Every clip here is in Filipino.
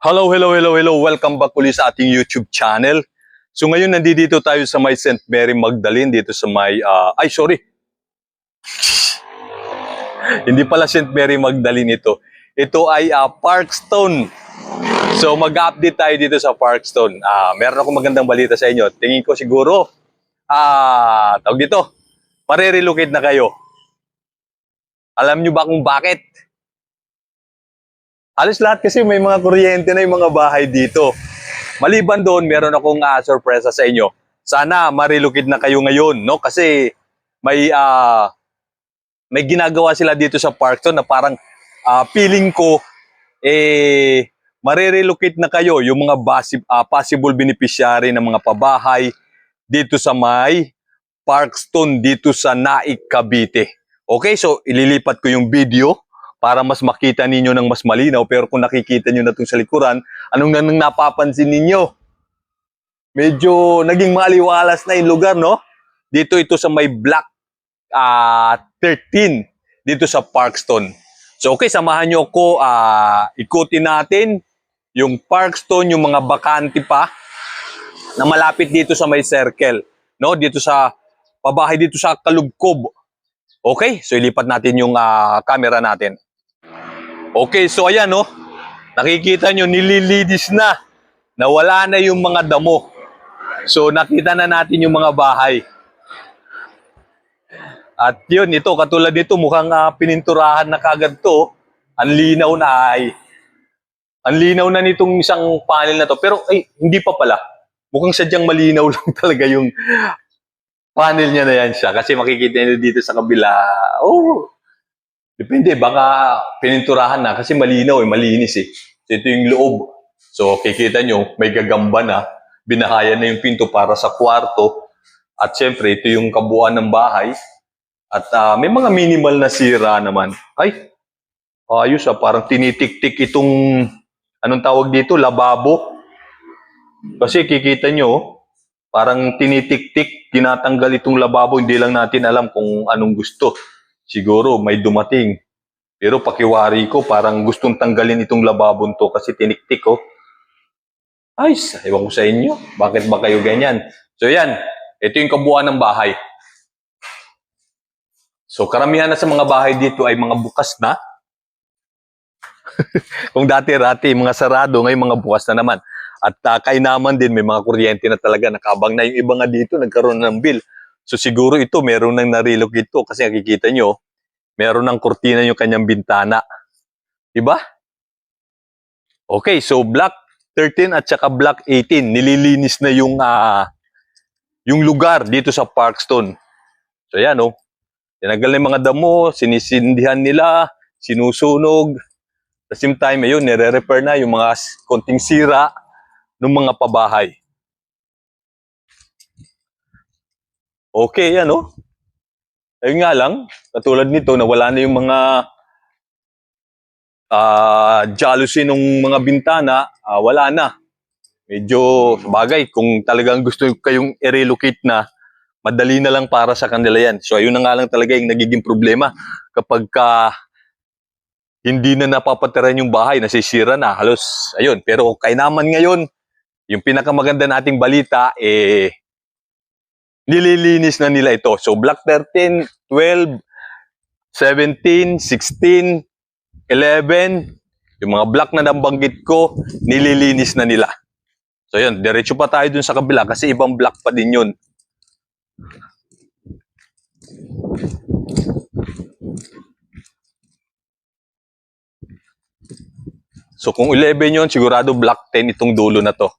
Hello, hello, hello, hello. Welcome back ulit sa ating YouTube channel. So ngayon nandito tayo sa may St. Mary Magdalene dito sa may ah, ay sorry. Hindi pala St. Mary Magdalene ito. Ito ay ah, Parkstone. So mag-update tayo dito sa Parkstone. Ah, meron akong magandang balita sa inyo. Tingin ko siguro ah, tawag dito. Pare-relocate na kayo. Alam nyo ba kung bakit? Halos lahat kasi may mga kuryente na yung mga bahay dito. Maliban doon, meron akong uh, sorpresa sa inyo. Sana marilocate na kayo ngayon, no? Kasi may ah may ginagawa sila dito sa Parkton na parang ah, feeling ko eh marirelocate na kayo yung mga basi, ah, possible beneficiary ng mga pabahay dito sa may Parkstone dito sa Naik, Cavite. Okay, so ililipat ko yung video para mas makita ninyo ng mas malinaw. Pero kung nakikita nyo na itong sa likuran, anong nanong napapansin ninyo? Medyo naging maliwalas na yung lugar, no? Dito ito sa may block ah 13, dito sa Parkstone. So okay, samahan nyo ako, ah ikutin natin yung Parkstone, yung mga bakante pa na malapit dito sa may circle. No? Dito sa, pabahay dito sa Kalugkob. Okay, so ilipat natin yung ah, camera natin. Okay, so ayan no. Nakikita nyo, nililidis na. Nawala na yung mga damo. So nakita na natin yung mga bahay. At yun, ito, katulad nito, mukhang ah, pininturahan na kagad to. Ang linaw na ay. Ang linaw na nitong isang panel na to. Pero ay, hindi pa pala. Mukhang sadyang malinaw lang talaga yung panel niya na yan siya. Kasi makikita niyo dito sa kabila. Oh, Depende, baka pininturahan na kasi malinaw eh, malinis eh. So, ito yung loob. So, kikita nyo, may gagamba na. Binahayan na yung pinto para sa kwarto. At syempre, ito yung kabuuan ng bahay. At ah, may mga minimal na sira naman. Ay, ayos ah, parang tinitik-tik itong, anong tawag dito, lababo. Kasi kikita nyo, parang tinitik-tik, tinatanggal itong lababo, hindi lang natin alam kung anong gusto siguro may dumating. Pero pakiwari ko, parang gustong tanggalin itong lababon to kasi tiniktik ko. Ay, ewan ko sa inyo. Bakit ba kayo ganyan? So yan, ito yung kabuuan ng bahay. So karamihan na sa mga bahay dito ay mga bukas na. Kung dati-rati, mga sarado, ngayon mga bukas na naman. At uh, kainaman din, may mga kuryente na talaga nakabang na. Yung iba nga dito, nagkaroon ng bill. So siguro ito, meron nang narilocate ito kasi nakikita nyo, meron ng kurtina yung kanyang bintana. Diba? Okay, so block 13 at saka block 18, nililinis na yung ah, yung lugar dito sa Parkstone. So yan oh. Tinagal na yung mga damo, sinisindihan nila, sinusunog. At the same time, ayun, nire-repair na yung mga konting sira ng mga pabahay. Okay, yan oh. Ayun nga lang, katulad nito, nawala na yung mga ah jealousy ng mga bintana, ah, wala na. Medyo, sabagay, kung talagang gusto kayong i-relocate na, madali na lang para sa kanila yan. So, ayun na nga lang talaga yung nagiging problema. Kapag ka hindi na napapatiran yung bahay, nasisira na, halos, ayun. Pero kay naman ngayon, yung pinakamaganda nating balita, eh, nililinis na nila ito. So, block 13, 12, 17, 16, 11, yung mga block na nabanggit ko, nililinis na nila. So, yun, diretso pa tayo dun sa kabila kasi ibang block pa din yun. So, kung 11 yun, sigurado block 10 itong dulo na to.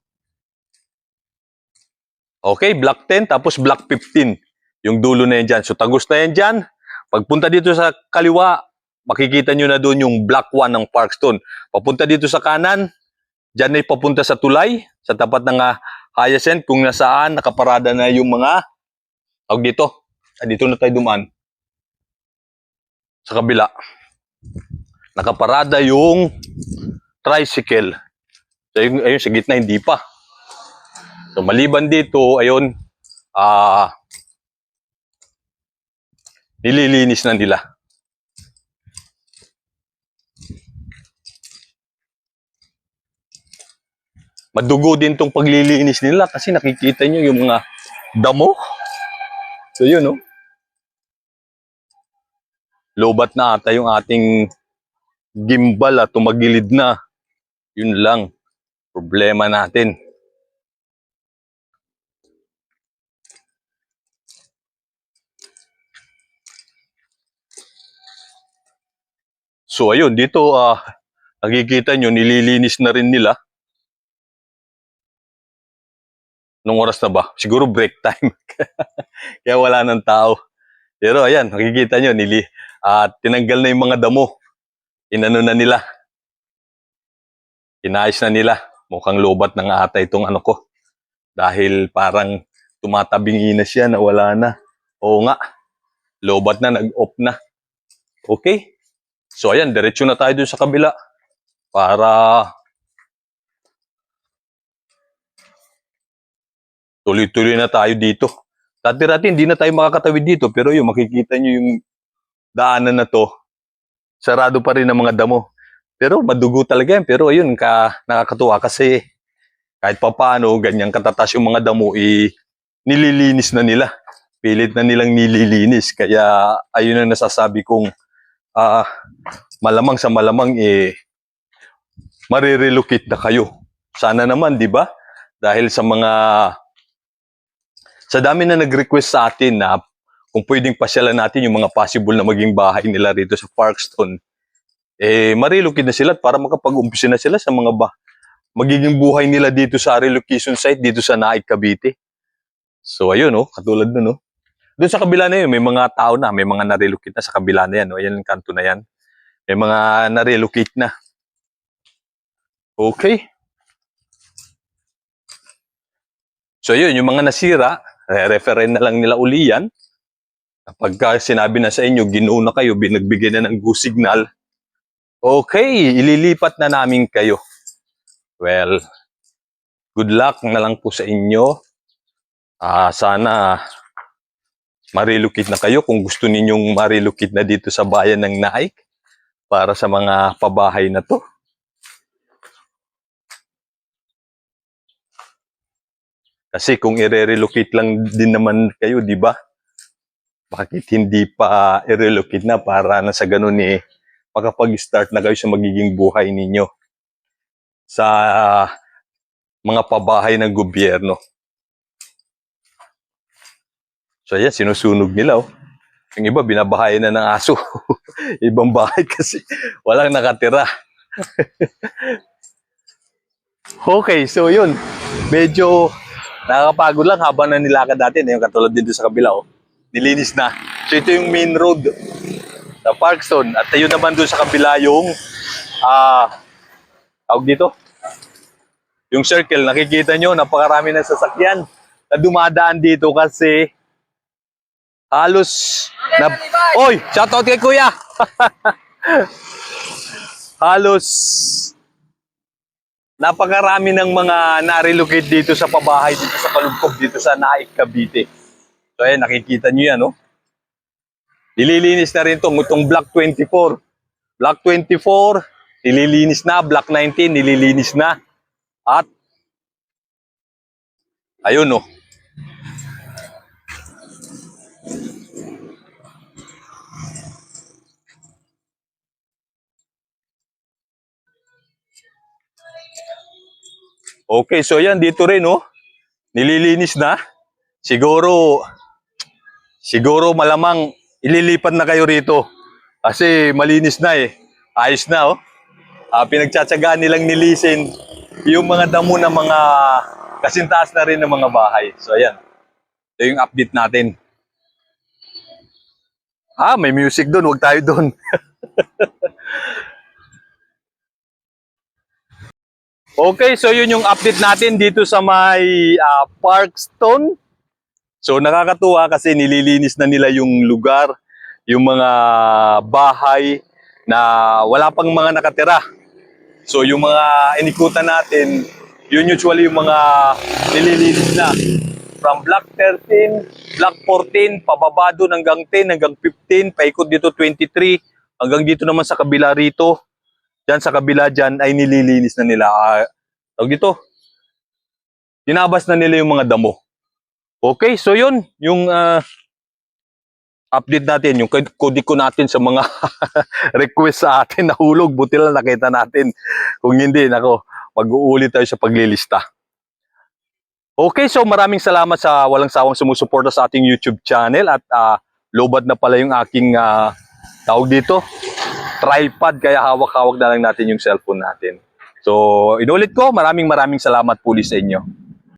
Okay, block 10, tapos block 15. Yung dulo na yan dyan. So, tagos na yan dyan. Pagpunta dito sa kaliwa, makikita nyo na doon yung block 1 ng Parkstone. Papunta dito sa kanan, dyan ay papunta sa tulay, sa tapat ng uh, Hyacinth, kung nasaan, nakaparada na yung mga, tawag dito, ah, dito na tayo dumaan. Sa kabila. Nakaparada yung tricycle. So, ayun, ayun, sa gitna, hindi pa. So, maliban dito, ayun, ah, nililinis na nila. madugo din tong paglilinis nila kasi nakikita nyo yung mga damo. So yun, no? Lobat na ata yung ating gimbal at tumagilid na. Yun lang. Problema natin. So ayun, dito ah nakikita nyo, nililinis na rin nila. Nung oras na ba? Siguro break time. Kaya wala ng tao. Pero ayan, nakikita nyo, nili, at tinanggal na yung mga damo. Inano na nila. Inayos na nila. Mukhang lobat nga ata itong ano ko. Dahil parang tumatabingi na siya na wala na. Oo nga. Lobat na, nag-off na. Okay. So ayan, diretso na tayo dun sa kabila. Para tuloy-tuloy na tayo dito. Dati-dati hindi na tayo makakatawid dito pero yung makikita nyo yung daanan na to, sarado pa rin ang mga damo. Pero madugo talaga yan. Pero ayun, ka, nakakatuwa kasi kahit pa paano, ganyang katatas yung mga damo, eh, nililinis na nila. Pilit na nilang nililinis. Kaya ayun ang nasasabi kong ah, malamang sa malamang eh, marirelocate na kayo. Sana naman, di ba? Dahil sa mga sa dami na nag-request sa atin na kung pwedeng pasyalan natin yung mga possible na maging bahay nila rito sa Parkstone, eh, marilocate na sila para makapag-umpisa na sila sa mga ba magiging buhay nila dito sa relocation site dito sa Naik, Cavite. So, ayun, oh, katulad nun, oh. Doon sa kabila na yun, may mga tao na, may mga na-relocate na sa kabila na yan, oh. Yan yung kanto na yan. May mga na-relocate na. Okay. So, yun, yung mga nasira, re-referen na lang nila uli yan. Kapag ka sinabi na sa inyo, ginuuna kayo, binagbigay na ng go signal, okay, ililipat na namin kayo. Well, good luck na lang po sa inyo. Ah, sana marilocate na kayo kung gusto ninyong marilocate na dito sa bayan ng Naik para sa mga pabahay na to. Kasi kung i-relocate lang din naman kayo, di ba? Bakit hindi pa i-relocate na para na sa ganun eh, makapag-start na kayo sa magiging buhay ninyo sa mga pabahay ng gobyerno. So yan, sinusunog nila oh. Yung iba, binabahay na ng aso. Ibang bahay kasi walang nakatira. okay, so yun. Medyo nakakapagod lang habang na nilakad natin. Yung katulad dito sa kabila oh. Nilinis na. So ito yung main road sa Parkstone. At yun naman doon sa kabila yung ah tawag dito. Yung circle, nakikita nyo, napakarami ng sasakyan na dumadaan dito kasi halos na Oy, shoutout kay Kuya. halos napakarami ng mga na-relocate dito sa pabahay dito sa Kalugkog dito sa Naik Cavite. So ayan, nakikita nyo yan, no? Nililinis na rin tong itong Block 24. Block 24, nililinis na. Block 19, nililinis na. At, ayun, no? Okay, so yan, dito rin, no? Nililinis na. Siguro, siguro malamang ililipat na kayo rito. Kasi malinis na eh. Ayos na, oh. Ah, pinagtsatsagaan nilang nilisin yung mga damo ng mga kasintaas na rin ng mga bahay. So, ayan. Ito yung update natin. Ah, may music doon. Huwag tayo doon. Okay, so yun yung update natin dito sa may ah, Parkstone. So nakakatuwa kasi nililinis na nila yung lugar, yung mga bahay na wala pang mga nakatira. So yung mga inikutan natin, yun usually yung mga nililinis na. From block 13, block 14, pababa doon hanggang 10, hanggang 15, paikot dito 23, hanggang dito naman sa kabila rito. Diyan sa kabila dyan ay nililinis na nila. Ah, tawag dito, Tinabas na nila yung mga damo. Okay, so yun, yung ah, update natin, yung kodiko natin sa mga request sa atin na hulog. Buti lang nakita natin. Kung hindi, nako, mag-uuli tayo sa paglilista. Okay, so maraming salamat sa walang sawang sumusuporta sa ating YouTube channel at ah, lobad na pala yung aking ah, tawag dito, tripod kaya hawak-hawak na lang natin yung cellphone natin. So, inulit ko, maraming maraming salamat puli sa inyo.